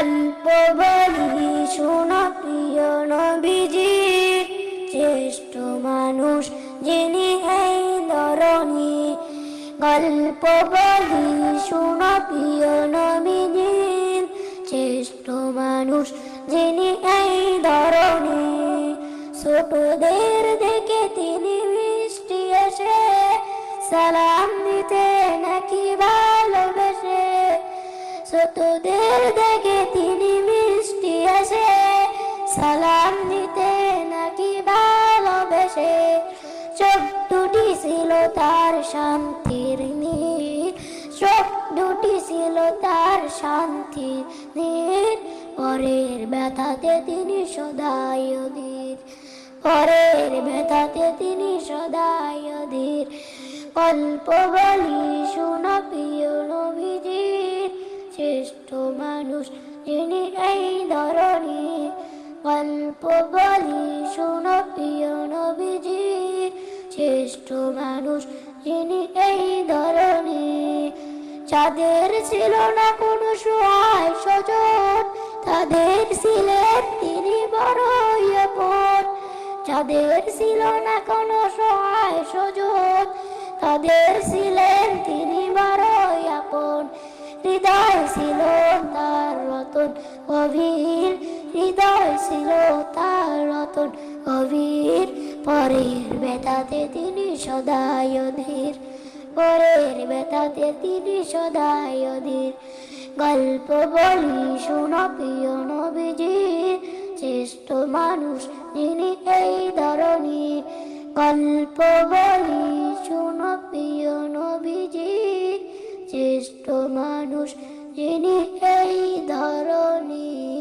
অল্প বলি শোনা প্রিয় নবীজি, শ্রেষ্ঠ মানুষ যিনি এই ধরণী। গল্প বলি শোনা প্রিয় নবীজি, শ্রেষ্ঠ মানুষ যিনি এই ধরণী। ছোটদের দেখে তিনি মিষ্টি এসে সালাম দিতে ছোটদের দেখে তিনি মিষ্টি এসে সালাম দিতে নাকি ভালোবেসে? চোখ দুটি ছিল তার শান্তির নীর। চোখ দুটি ছিল তার শান্তির নীর। পরের ব্যথাতে তিনি সদাই অধীর। পরের ব্যথাতে তিনি সদাই অধীর। গল্প বলি শোনা প্রিয় নবীজির। শ্রেষ্ঠ মানুষ যিনি এই ধরনী গল্প বলি শোনা প্রিয় নবীজির শ্রেষ্ঠ মানুষ যিনি এই ধরনী যাদের ছিল না কোনো সহায় সজন তাদের ছিলেন তিনি বড়ই আপন। যাদের ছিল না কোনো সহায় সজন তাদের হৃদয় ছিল তার রতন, গভীর হৃদয় ছিল তার রতন, গভীর পরের বেতাতে তিনি সদাই অধীর, পরের বেতাতে তিনি সদাই অধীর। গল্প বলি শোনা প্রিয় নবীজির শ্রেষ্ঠ মানুষ যিনি এই ধরনী গল্প বলি মানুষ যিনি এই ধরনের